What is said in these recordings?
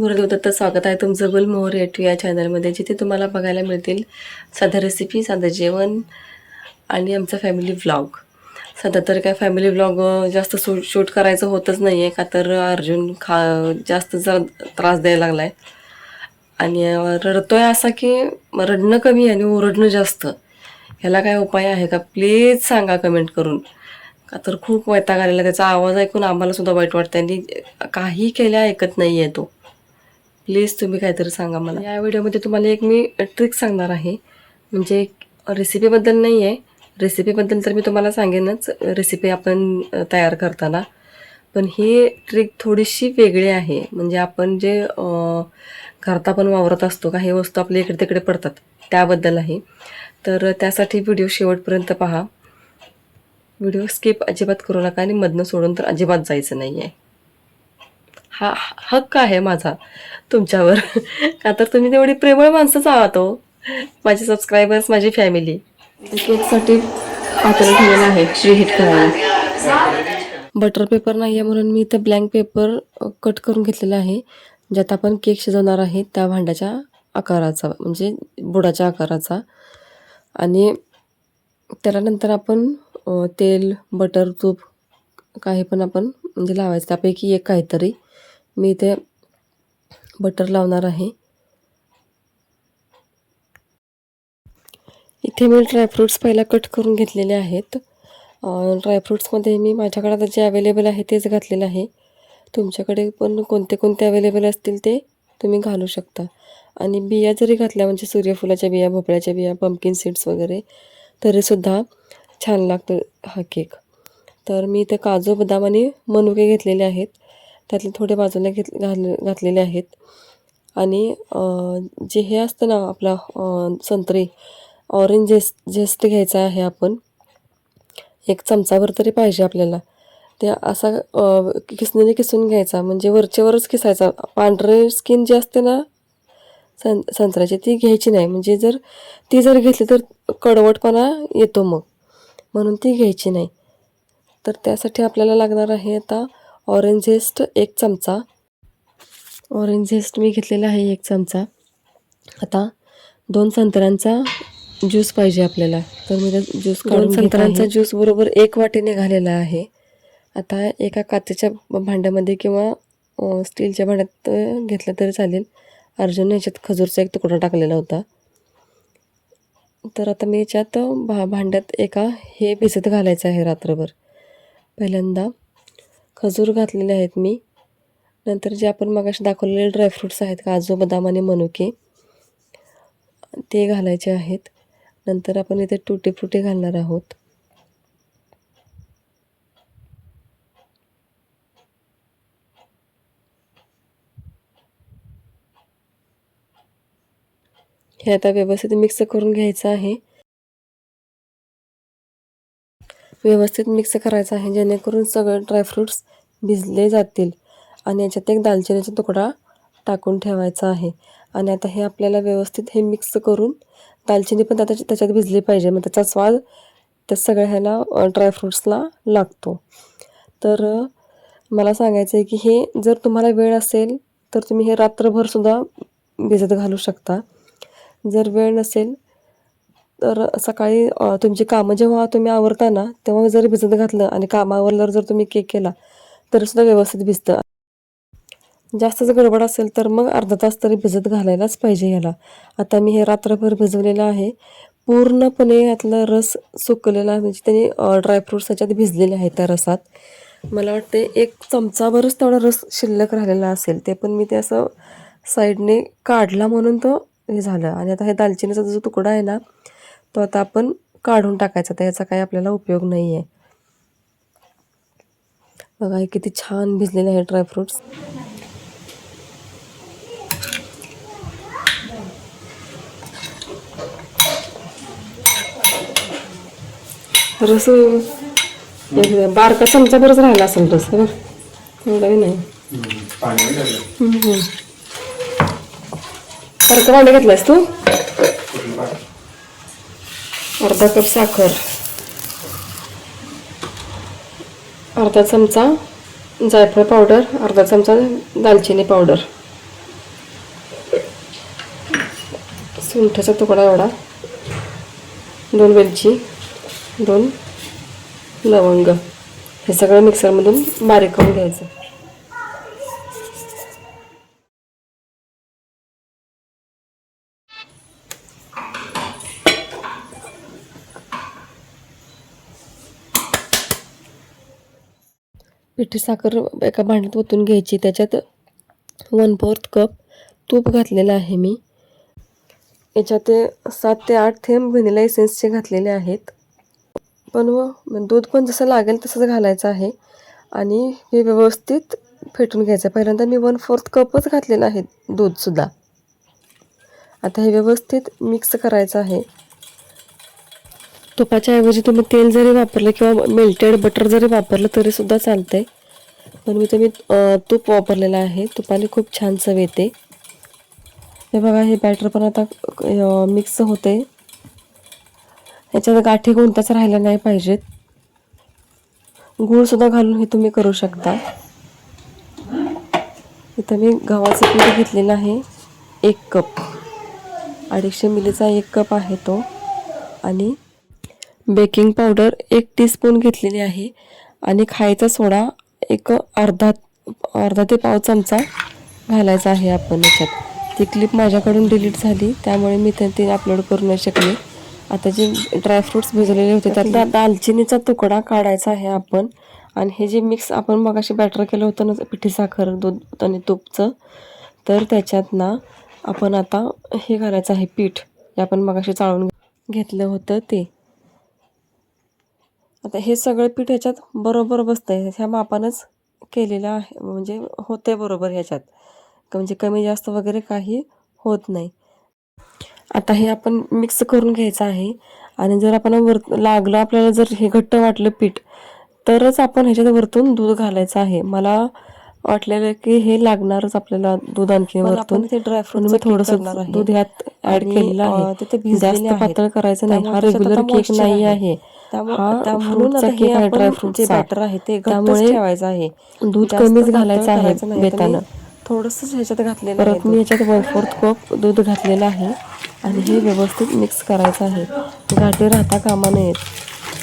गुरुदेव दत्त स्वागत आहे तुमचं गुलमोहर एटू या चॅनलमध्ये जिथे तुम्हाला बघायला मिळतील साध्या रेसिपी साधं जेवण आणि आमचा फॅमिली व्लॉग सध्या तर काय फॅमिली व्लॉग जास्त शू शूट करायचं होतच नाही आहे का तर अर्जुन खा जास्त जर त्रास द्यायला लागला आहे आणि रडतो आहे असा की रडणं कमी आणि ओरडणं जास्त. ह्याला काय उपाय आहे का? प्लीज सांगा कमेंट करून. का तर खूप वैताग आलेला त्याचा आवाज ऐकून आम्हालासुद्धा वाईट वाटतं आणि काही केल्या ऐकत नाही आहे तो. प्लीज तुम्ही काहीतरी सांगा मला. या व्हिडिओमध्ये तुम्हाला एक मी ट्रिक सांगणार आहे. म्हणजे रेसिपीबद्दल नाही आहे रेसिपीबद्दल तर मी तुम्हाला सांगेनच. रेसिपी आपण तयार करताना. पण ही ट्रिक थोडीशी वेगळी आहे. म्हणजे आपण जे अ, घरात आपण वावरत असतो काही वस्तू आपल्या इकडे तिकडे पडतात. त्याबद्दल आहे. तर त्यासाठी व्हिडिओ शेवटपर्यंत पहा. व्हिडिओ स्किप अजिबात करू नका आणि मधनं सोडून तर अजिबात जायचं नाही आहे हा हक्क आहे माझा तुमच्यावर. का तर तुम्ही तेवढी प्रेमळ माणसंच आहात हो. माझे सबस्क्रायबर्स माझी फॅमिली केकसाठी पातेलं ठेवलेलं आहे श्री हिट करायला. बटर पेपर नाही आहे म्हणून मी इथं ब्लँक पेपर कट करून घेतलेला आहे. ज्यात आपण केक शिजवणार आहे त्या भांड्याच्या आकाराचा म्हणजे बुडाच्या आकाराचा. आणि त्याला नंतर आपण तेल बटर तूप काही पण आपण म्हणजे लावायचं. त्यापैकी एक काहीतरी मी इथे बटर लावणार आहे. इथे मी ड्रायफ्रूट्स पहिला कट करून घेतलेले आहेत. ड्रायफ्रूट्समध्ये मी माझ्याकडे आता जे अवेलेबल आहे तेच घातलेलं आहे. तुमच्याकडे पण कोणते कोणते अवेलेबल असतील ते तुम्ही घालू शकता. आणि बिया जरी घातल्या म्हणजे सूर्यफुलाच्या बिया भोपळ्याच्या बिया पम्पकिन सीड्स वगैरे तरीसुद्धा छान लागतो हा केक तर मी इथे काजू बदाम आणि मनुके घेतलेले आहेत. त्यातले थोडे बाजूला घेत घाल घातलेले आहेत. आणि जे हे असतं ना आपला संत्री ऑरेंज जेस झेस्ट घ्यायचा आहे आपण. एक चमचाभर तरी पाहिजे आपल्याला. ते असा किसणीने किसून घ्यायचा. म्हणजे वरचेवरच किसायचा. पांढरे स्किन जी असते ना सं संत्र्याची ती घ्यायची नाही. म्हणजे जर ती जर घेतली तर कडवटपणा येतो मग. म्हणून ती घ्यायची नाही. तर त्यासाठी आपल्याला लागणार आहे आता ऑरेंज झेस्ट एक चमचा. ऑरेंज झेस्ट मी घेतलेला आहे एक चमचा. आता दोन संत्र्यांचा ज्यूस पाहिजे आपल्याला. तर मी ज्यूस काढून संत्र्यांचा ज्यूस बरोबर एक वाटी निघालेला आहे. आता एका काचेच्या भांड्यामध्ये किंवा स्टीलच्या भांड्यात घेतलं तरी चालेल. अर्जुन याच्यात खजूरचा एक तुकडा टाकलेला होता. तर आता मी याच्यात भा भांड्यात एका हे भिजत घालायचं आहे रात्रभर. पहिल्यांदा खजूर घातलेले आहेत मी. नंतर जे आपण मगाशी दाखवलेले ड्रायफ्रूट्स आहेत काजू बदाम आणि मनुके ते घालायचे आहेत. नंतर आपण इथे टुटी फ्रुटी घालणार आहोत. हे आता व्यवस्थित मिक्स करून घ्यायचं आहे. व्यवस्थित मिक्स करायचं आहे जेणेकरून सगळे ड्रायफ्रूट्स भिजले जातील. आणि याच्यात एक दालचिनीचा तुकडा टाकून ठेवायचा आहे. आणि आता हे आपल्याला व्यवस्थित हे मिक्स करून दालचिनी पण त्याच्या त्याच्यात भिजली पाहिजे. मग त्याचा स्वाद त्या सगळ्या ह्याला ड्रायफ्रूट्सला लागतो. तर मला सांगायचं आहे की हे जर तुम्हाला वेळ असेल तर तुम्ही हे रात्रभरसुद्धा भिजत घालू शकता. जर वेळ नसेल तर सकाळी तुमची कामं जेव्हा तुम्ही आवरता ना तेव्हा जर भिजत घातलं आणि कामावर जर तुम्ही केक केला तर सुद्धा व्यवस्थित भिजतं. जास्तच गडबड असेल तर मग अर्धा तास तरी भिजत घालायलाच पाहिजे याला. आता मी हे रात्रभर भिजवलेलं आहे. पूर्णपणे यातला रस सुकलेला आहे म्हणजे त्याने ड्रायफ्रूट्स याच्यात भिजलेले आहेत त्या रसात. मला वाटते एक चमचाभरच तेवढा रस शिल्लक राहिलेला असेल ते पण मी ते असं साईडने काढला म्हणून तो हे झालं. आणि आता हे दालचिनीचा जो तुकडा आहे ना तो आता आपण काढून टाकायचा तर याचा काही आपल्याला उपयोग नाही आहे बघा हे किती छान भिजलेले आहे ड्रायफ्रुट्स रस बारका चमचा बरंच राहिला असेल रस एवढाही नाही. सारखं भांडं घेतलंयस तू? अर्धा कप साखर. अर्धा चमचा जायफळ पावडर अर्धा चमचा दालचिनी पावडर. सुंठाचा तुकडा एवढा. दोन वेलची दोन लवंग. हे सगळं मिक्सरमधून बारीक करून घ्यायचं. पिठी साखर एका भांड्यात ओतून घ्यायची. त्याच्यात वन फोर्थ कप तूप घातलेलं आहे मी. याच्यात ते सात ते आठ थेंब व्हॅनिला एसेन्सचे घातलेले आहेत. पण व दूध पण जसं लागेल तसंच घालायचं आहे. आणि हे व्यवस्थित फेटून घ्यायचं पहिल्यांदा मी वन फोर्थ कपच घातलेलं आहे दूधसुद्धा आता हे व्यवस्थित मिक्स करायचं आहे. तुपाच्या ऐवजी तुम्ही तेल जरी वापरलं किंवा मेल्टेड बटर जरी वापरलं तरीसुद्धा चालतं आहे पण मी तुम्ही तूप वापरलेलं आहे. तुपाने खूप छान चव येते. हे बघा हे बॅटर पण आता मिक्स होते. ह्याच्यात गाठी कोणताच राहिला नाही पाहिजेत. गुळसुद्धा घालून हे तुम्ही करू शकता. इथं मी गव्हाचं पीठ घेतलेलं आहे. एक कप. अडीचशे मिलीचा एक कप आहे तो. आणि बेकिंग पावडर एक टीस्पून घेतलेली आहे. आणि खायचा सोडा एक अर्धा अर्धा ते पाव चमचा घालायचा आहे आपण याच्यात. ती क्लिप माझ्याकडून डिलीट झाली त्यामुळे मी ते ती अपलोड करू नाही शकले. आता जे ड्रायफ्रुट्स भिजलेले होते त्यातला दालचिनीचा तुकडा काढायचा आहे आपण. आणि हे जे मिक्स आपण मगाशी बॅटर केलं होतं ना पिठी साखर दूध आणि तूपचं तर त्याच्यात ना आपण आता हे घालायचं आहे पीठ. जे आपण मगाशी चाळून घेतलं होतं ते. आता हे सगळं पीठ ह्याच्यात बरोबर बसतंय. ह्या मापानंच केलेलं आहे. म्हणजे होते बरोबर ह्याच्यात. म्हणजे कमी जास्त वगैरे काही होत नाही. आता हे आपण मिक्स करून घ्यायचं आहे. आणि जर आपण वर लागलं आपल्याला जर हे घट्ट वाटलं पीठ तरच आपण ह्याच्यात वरतून दूध घालायचं आहे. मला वाटलेलं की हे लागणारच आपल्याला दूध आणखी वरतून. ते पण मी थोडस दूध ह्यात ऍड केलेलं आहे. जास्त. पातळ करायचं नाही. हा रेग्युलर केक नाही आहे. हा म्हणून हे आपण जे बॅटर आहे ते त्यामुळे ठेवायचं आहे. दूध कमीच घालायचं आहे बेतानं. थोडंसंच ह्याच्यात घातलेलं परत मी याच्यात वन फोर्थ कप दूध घातलेलं आहे आणि हे व्यवस्थित मिक्स करायचं आहे. गाठी राहता कामा नयेत.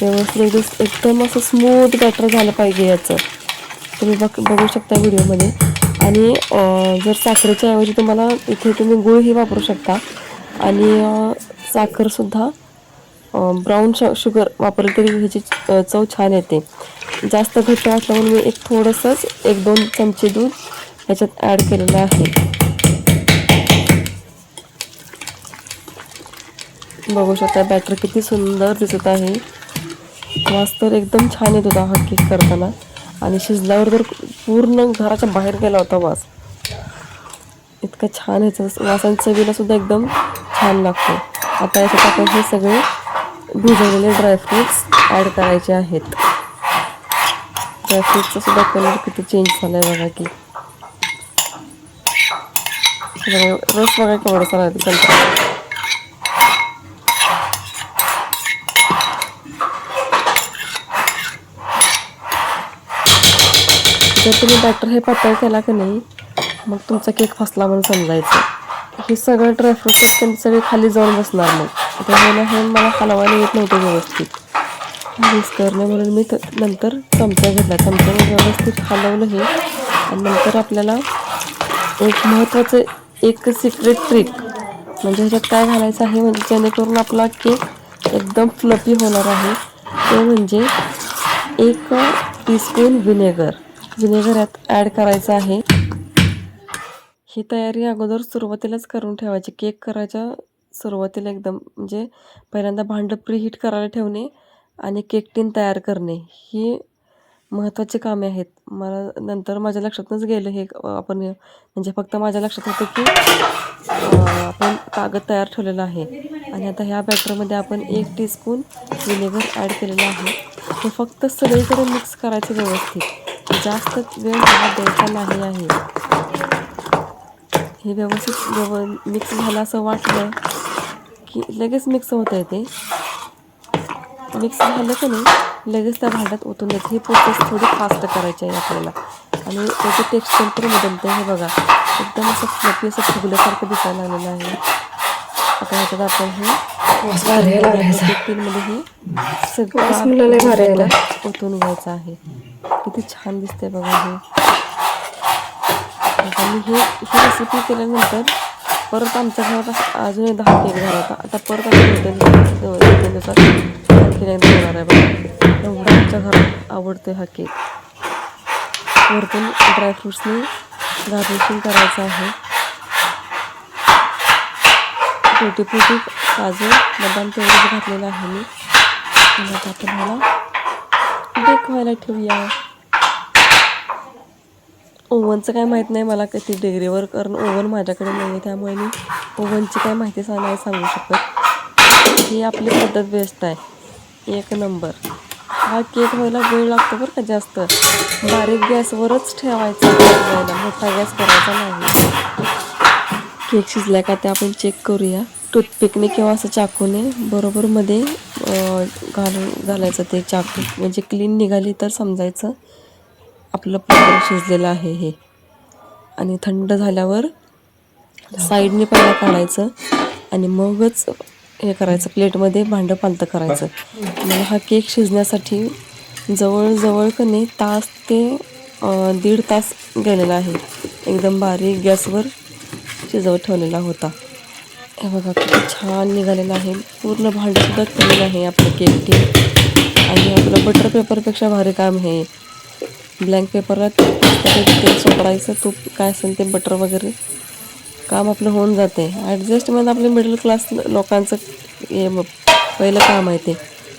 व्यवस्थित एकदम असं स्मूथ बॅटर झालं पाहिजे याचं. तुम्ही बघ बघू शकता व्हिडिओमध्ये. आणि जर साखरेच्या ऐवजी तुम्हाला इथे तुम्ही गुळही वापरू शकता. आणि साखरसुद्धा ब्राऊन श शुगर वापरली तरी ह्याची चव छान येते. जास्त घट्ट वाटलं म्हणून मी एक थोडंसंच एक दोन चमचे दूध ह्याच्यात ॲड केलेलं आहे. बघू शकता बॅटर किती सुंदर दिसत आहे. वास तर एकदम छान येत होता हा केक करताना. आणि शिजल्यावर तर पूर्ण घराच्या बाहेर गेला होता वास. इतका छान ह्याचा वासांच्या चवीला सुद्धा एकदम छान लागतो. आता याच्यात आपण हे सगळे भिजवलेले ड्रायफ्रुट्स ॲड करायचे आहेत. ड्रायफ्रुटचा सुद्धा कलर किती चेंज झालाय बघा की. रस बघा केवढा चालला संत्रा जर तुम्ही बॅटर हे पातळ केला की नाही मग तुमचा केक फसला म्हणून समजायचं. हे सगळं ड्रायफ्रूट असतील सगळे खाली जाऊन बसणार मग. त्यामुळे हे मला हलवायला येत नव्हतं व्यवस्थित. मिक्स म्हणून मी नंतर चमचा घेतला. चमच्याने व्यवस्थित हलवलं हे. आणि नंतर आपल्याला एक महत्त्वाचं एक सिक्रेट ट्रिक म्हणजे ह्याच्यात काय घालायचं आहे म्हणजे जेणेकरून आपला केक एकदम फ्लफी होणार आहे. ते म्हणजे एक टीस्पून व्हिनेगर व्हिनेगर यात ॲड करायचं आहे. ही तयारी अगोदर सुरुवातीलाच करून ठेवायची. केक करायच्या सुरुवातीला एकदम म्हणजे पहिल्यांदा भांडं प्रीहीट करायला ठेवणे आणि केक टीन तयार करणे ही महत्त्वाची कामे आहेत. मला नंतर माझ्या लक्षातच गेलं हे आपण म्हणजे फक्त माझ्या लक्षात होतं की आपण कागद तयार ठेवलेला आहे. आणि आता ह्या बॅटरमध्ये आपण एक टीस्पून विनेगर ॲड केलेलं आहे. हे फक्त सगळीकडे मिक्स करायचे व्यवस्थित. जास्त वेळ मला द्यायचा नाही आहे. हे व्यवस्थित व्यव मिक्स झालं असं वाटलं की लगेच मिक्स होतं येते मिक्स झालं का नाही लगेच त्या भांड्यात ओतून द्यायचं. ही प्रोसेस थोडी फास्ट करायची आहे आपल्याला. आणि त्याचं टेक्स्चर पण बदलतं हे बघा. एकदम असं फ्लपी असं फुगल्यासारखं दिसायला लागलेलं आहे. आता ह्याच्यात आपण हे. तेलमध्ये हे. सगळं ओतून घ्यायचं आहे. किती छान दिसते बघा हे. हे ही रेसिपी केल्यानंतर परत आमच्या घरात अजून एकदा हा केक झाला होता. आता परत आम्ही दिवसात आणखी एकदा होणार आहे बघा. एवढा आमच्या घरात आवडतो हा केक. वरतून ड्रायफ्रुट्सनी गार्निशिंग करायचं आहे. फुटी फुटी काजू बदाम तेवढंच घातलेलं आहे मी. आता आपण ह्याला बेक व्हायला ठेवूया. ओव्हनचं काय माहीत नाही मला किती डिग्रीवर कारण ओव्हन माझ्याकडे नाही आहे त्यामुळे मी ओव्हनची काय माहिती सा नाही सांगू शकत. ही आपली पद्धत बेस्ट आहे. एक नंबर. हा केक व्हायला वेळ लागतो बरं का जास्त. बारीक गॅसवरच ठेवायचा व्हायला मोठा गॅस करायचा नाही. केक शिजला का ते आपण चेक करूया. टूथपिकने किंवा असं चाकूने बरोबर मध्ये घालून घालायचं ते चाकू. म्हणजे क्लीन निघाली तर समजायचं. आपलं पापड शिजलेलं आहे हे. आणि थंड झाल्यावर साईडने पहिला काढायचं आणि मगच हे करायचं प्लेटमध्ये भांडं पालतं करायचं. मला हा केक शिजण्यासाठी जवळजवळ कने नाही तास ते दीड तास गेलेला आहे. एकदम बारीक गॅसवर शिजवत ठेवलेला होता. हे बघा किती छान निघालेलं आहे. पूर्ण भांडंसुद्धा केलेलं आहे आपलं केक टीन आणि आपलं बटर पेपरपेक्षा भारी काम हे ब्लँक पेपरला तेल सोपडायचं तूप काय असेल ते बटर वगैरे काम आपलं होऊन जाते. ॲडजस्टमेंट आपले मिडल क्लास लोकांचं हे पहिलं काम आहे ते.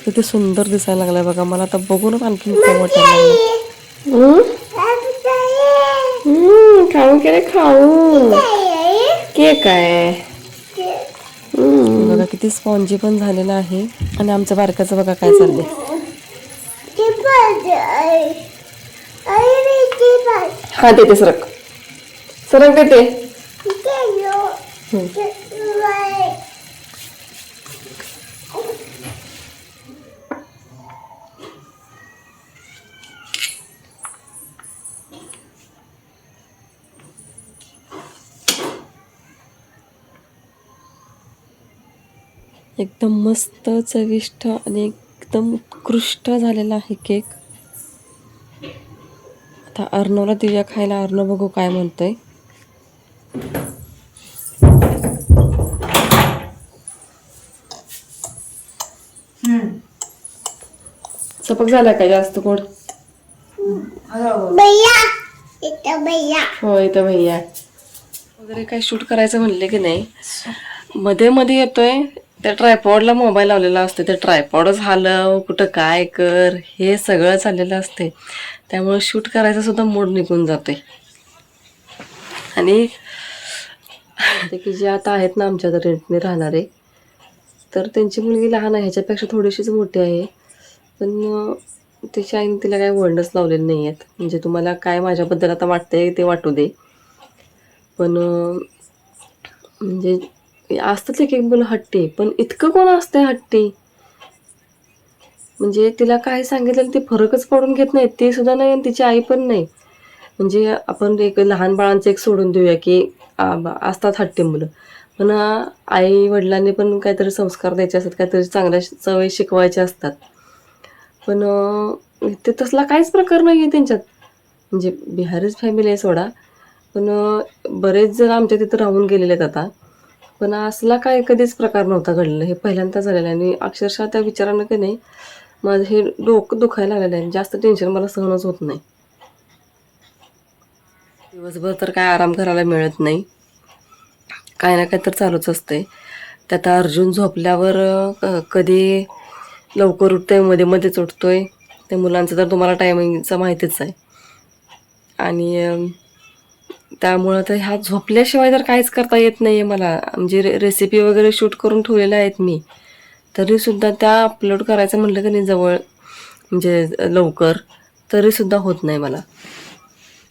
किती सुंदर दिसायला लागलं बघा. मला आता बघूनच आणखी खाऊ वाटायला लागलं खाऊ केले खाऊ. केक आहे. बघा किती स्पॉन्जी पण झालेलं आहे. आणि आमच्या बारकाचं बघा काय चाललंय. हा देते सरक. सरक देते एकदम मस्त चविष्ट आणि एकदम उत्कृष्ट झालेला आहे केक. आता अर्णवला दिव्या खायला अर्णव बघू काय म्हणतोय. सपक झाला काय जास्त गोड? हो इथं भैया. वगैरे काय शूट करायचं म्हणले की नाही? मध्ये मध्ये येतोय. त्या ट्रायपॉडला मोबाईल लावलेला असतो ते ट्रायपॉडच हलव कुठं काय कर हे सगळं चाललेलं असते त्यामुळे शूट करायचा सुद्धा मूड निघून जातोय. आणि की जे आता आहेत ना आमच्या रेंटने राहणारे तर त्यांची मुलगी लहान आहे ह्याच्यापेक्षा थोडीशीच मोठी आहे. पण तिच्या आईने तिला काही वळणच लावलेले नाही आहेत म्हणजे तुम्हाला काय माझ्याबद्दल आता वाटतंय ते वाटू दे. पण म्हणजे असतात एक एक मुलं हट्टी पण इतकं कोण असतंय हट्टी? म्हणजे तिला काय सांगितलं ते फरकच पडून घेत नाहीत ते सुद्धा नाही आणि तिची आई पण नाही. म्हणजे आपण एक लहान बाळांचं एक सोडून देऊया की असतात हट्टी मुलं. पण आई वडिलांनी पण काहीतरी संस्कार द्यायचे असतात काहीतरी चांगल्या श- सवयी शिकवायच्या असतात. पण ते तसला काहीच प्रकार नाही आहे त्यांच्यात. म्हणजे बिहारीच फॅमिली आहे सोडा. पण बरेच जण आमच्या तिथं राहून गेलेले आहेत आता. पण असला काय कधीच प्रकार नव्हता घडलेला. हे पहिल्यांदा झालेलं आहे आणि अक्षरशः त्या विचारानं की नाही माझं हे डोकं दुखायला लागलेलं आहे जास्त टेन्शन मला सहनच होत नाही. दिवसभर तर काय आराम करायला मिळत नाही. काय ना काय तर चालूच असते त्यात अर्जुन झोपल्यावर क- कधी लवकर उठतोयमध्ये मध्येच उठतोय. त्या मुलांचं तर तुम्हाला टायमिंगचं माहितीच आहे. आणि त्यामुळं तर ह्या झोपल्याशिवाय तर काहीच करता येत नाही आहे मला. म्हणजे रे रेसिपी वगैरे शूट करून ठेवलेल्या आहेत मी. तरीसुद्धा त्या अपलोड करायचं म्हटलं की नाही जवळ म्हणजे लवकर तरीसुद्धा होत नाही मला.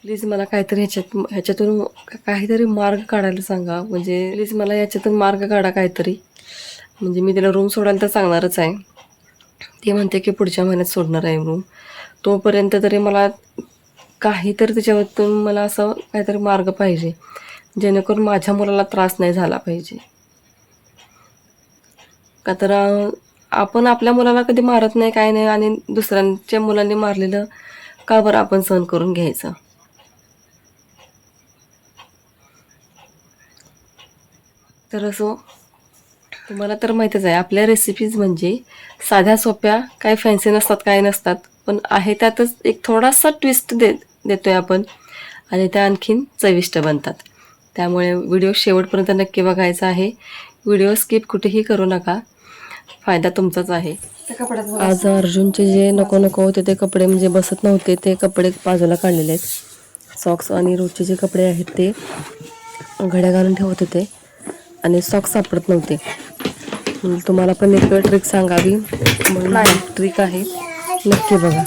प्लीज मला काहीतरी ह्याच्यात ह्याच्यातून काहीतरी मार्ग काढायला सांगा. म्हणजे प्लीज मला याच्यातून मार्ग काढा काहीतरी. म्हणजे मी तिला रूम सोडायला तर सांगणारच आहे. ती म्हणते की पुढच्या महिन्यात सोडणार आहे रूम तोपर्यंत तरी मला काहीतरी त्याच्यावरतून मला असं काहीतरी मार्ग पाहिजे. जेणेकरून माझ्या मुलाला त्रास नाही झाला पाहिजे. का तर आपण आपल्या मुलाला कधी मारत नाही काय नाही आणि दुसऱ्यांच्या मुलांनी मारलेलं का बरं आपण सहन करून घ्यायचं? तर असो तुम्हाला तर माहीतच आहे आपल्या रेसिपीज म्हणजे साध्या सोप्या काही फॅन्सी नसतात काय नसतात पण आहे त्यातच एक थोडासा ट्विस्ट दे देतोय आपण. आणि त्या आणखीन चविष्ट बनतात. त्यामुळे व्हिडिओ शेवटपर्यंत नक्की बघायचा आहे. व्हिडिओ स्किप कुठेही करू नका. फायदा तुमचाच आहे. आज अर्जुनचे जे नको नको होते ते कपडे म्हणजे बसत नव्हते ते कपडे बाजूला काढलेले आहेत. सॉक्स आणि रोजचे जे कपडे आहेत ते घड्या घालून ठेवत होते. आणि सॉक्स सापडत नव्हते. तुम्हाला पण एक ट्रिक सांगावी. म्हणून ट्रिक आहे. नक्की बघा.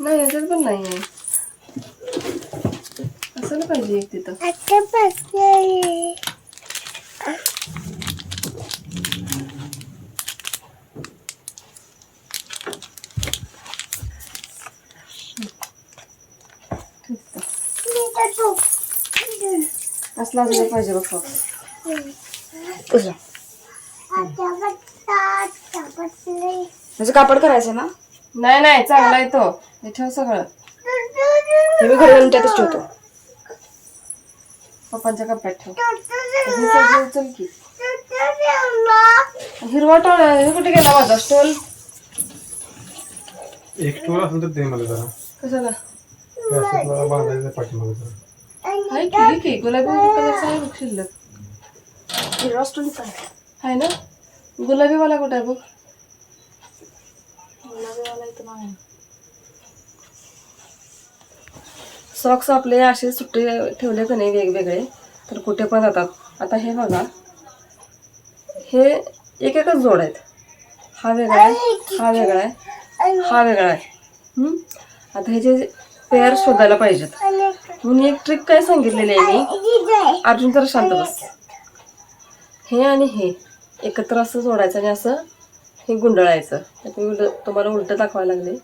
नाही याच्यात पण नाही आहे. असं पाहिजे एक तिथं. असलं पाहिजे बघ म्हणजे कापड करायचं ना नाही नाही चांगला आहे तो हे ठेव सगळं हे मी घरी आणून त्यातच ठेवतो पप्पांच्या कप्प्यात ठेव हे सगळं उचल की हिरवा टोळ हे कुठे गेला माझा स्टोल एक टोळ असेल तर दे मला जरा कशाला हे असं तुला बांधायचं पाठीमागे जरा आहे की हे की गुलाबी कलरचा आहे बघ शिल्लक. हिरवा आहे आहे ना? गुलाबी वाला कुठे आहे बघ? सॉक्स आपले असे सुट्टे ठेवले का नाही वेगवेगळे तर कुठे पण जातात. आता हे बघा. हे एक एकच जोड आहेत. हा वेगळा आहे हा वेगळा आहे हा वेगळा आहे? आता हे जे पेअर शोधायला पाहिजेत. म्हणून एक ट्रिक काय सांगितलेली आहे मी? अर्जुन जरा शांत बस. हे आणि हे. एकत्र असं जोडायचं आणि असं हे गुंडळायचं. उलट तुम्हाला उलट दाखवायला लागले.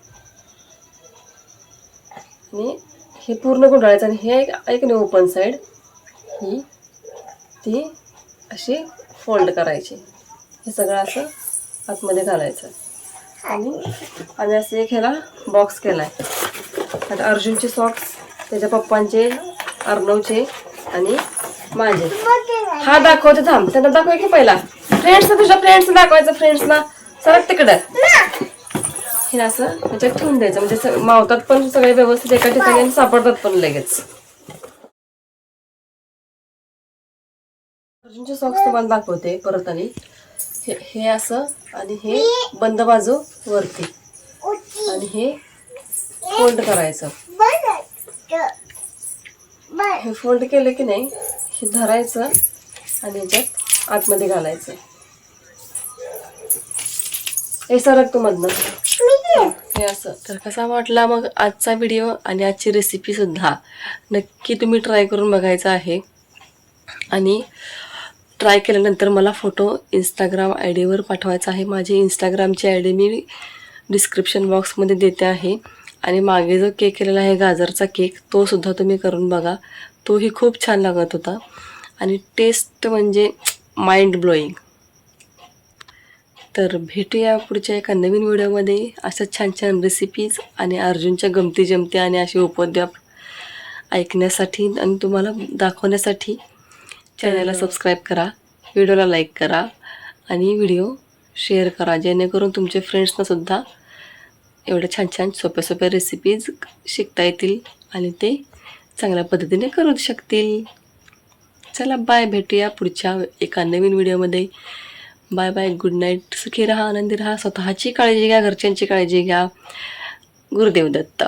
आणि हे पूर्ण गुंडाळायचं आणि हे एक नाही ओपन साईड ही ती अशी फोल्ड करायची. हे सगळं असं आतमध्ये घालायचं. आणि? आम्ही असं एक ह्याला बॉक्स केला आहे आता अर्जुनचे सॉक्स त्याच्या पप्पांचे अर्णवचे आणि माझे. हा दाखवते थांब. त्यांना दाखव की पहिला? फ्रेंड्सला तुझ्या फ्रेंड्सला दाखवायचं फ्रेंड्सला सरक तिकडं. हे असं ह्याच्यात ठेवून द्यायचं. म्हणजे मावतात पण सगळे व्यवस्थित एका ठिकाणी सापडतात पण लगेच. अर्जुनचे सॉक्स तुम्हाला दाखवते परत आणि. हे हे असं आणि हे बंद बाजू वरती. आणि हे फोल्ड करायचं. हे फोल्ड केलं की नाही हे धरायचं आणि याच्यात आतमध्ये घालायचं. हे सरक तू मधनं. हे असं. तर कसा वाटला मग आजचा व्हिडिओ आणि आजची रेसिपी सुद्धा? नक्की तुम्ही ट्राय करून बघायचा आहे. आणि ट्राय केल्यानंतर मला फोटो इंस्टाग्राम आय डीवर पाठवायचा आहे. माझी इंस्टाग्रामची आय डी मी डिस्क्रिप्शन बॉक्समध्ये देते आहे. आणि मागे जो केक केलेला आहे गाजरचा केक तो सुद्धा तुम्ही करून बघा. तोही खूप छान लागत होता. आणि टेस्ट म्हणजे माइंड ब्लोईंग तर भेटूया पुढच्या एका नवीन व्हिडिओमध्ये. अशा छान छान रेसिपीज आणि अर्जुनच्या गमती जमती आणि असे उपद्व्याप ऐकण्यासाठी आणि तुम्हाला दाखवण्यासाठी चॅनलला सबस्क्राईब करा व्हिडिओला लाईक करा आणि व्हिडिओ शेअर करा. जेणेकरून तुमच्या फ्रेंड्सना सुद्धा एवढ्या छान छान सोप्या सोप्या रेसिपीज शिकता येतील आणि ते चांगल्या पद्धतीने करू शकतील. चला बाय भेटूया पुढच्या एका नवीन व्हिडिओमध्ये बाय बाय गुड नाईट सुखी राहा आनंदी राहा. स्वतःची काळजी घ्या घरच्यांची काळजी घ्या. गुरुदेव दत्त.